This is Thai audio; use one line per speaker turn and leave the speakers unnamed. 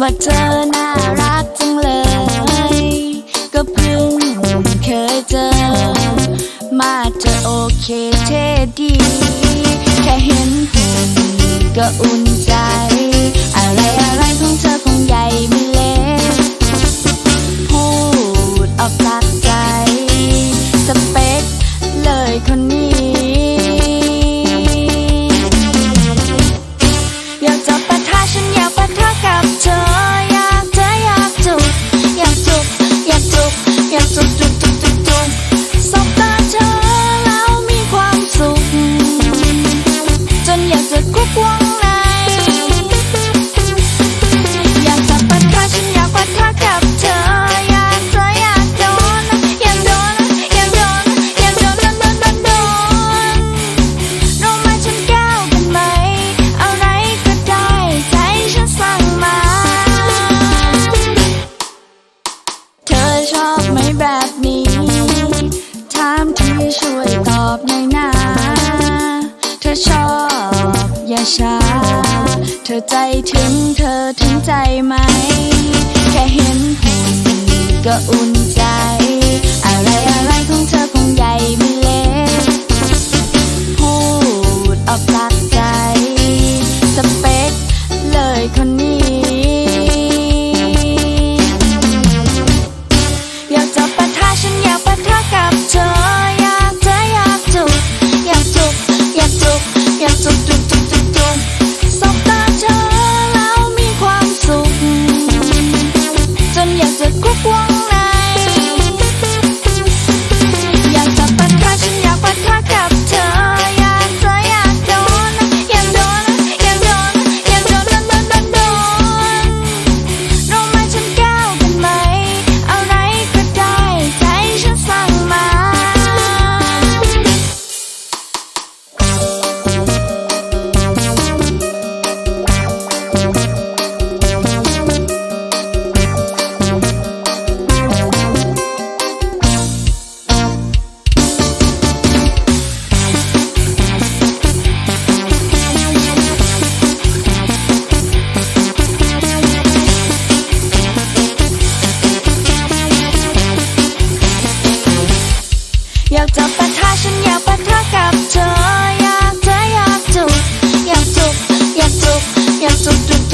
ว่าเธอน่ารักจังเลย ก็เพิ่งเคยเจอ มาเจอโอเคเท่ดี แค่เห็นก็อุ่นใจ อะไรอะไรของเธอคงใหญ่ไม่เล็พูดออกจากใจ สเปคเลยคนนี้ อยากจะปะทะฉันอยากปะทะกับเธอ ธอชอบ อย่าช้า เธอใจถึงเธอถึงใจไหม แค่เห็นหุ่นก็อุ่น จะปะทะฉันอยากปะทะกับเธออยากเธออยากจุกอยากจุกอยากจุกอยากจุกจุก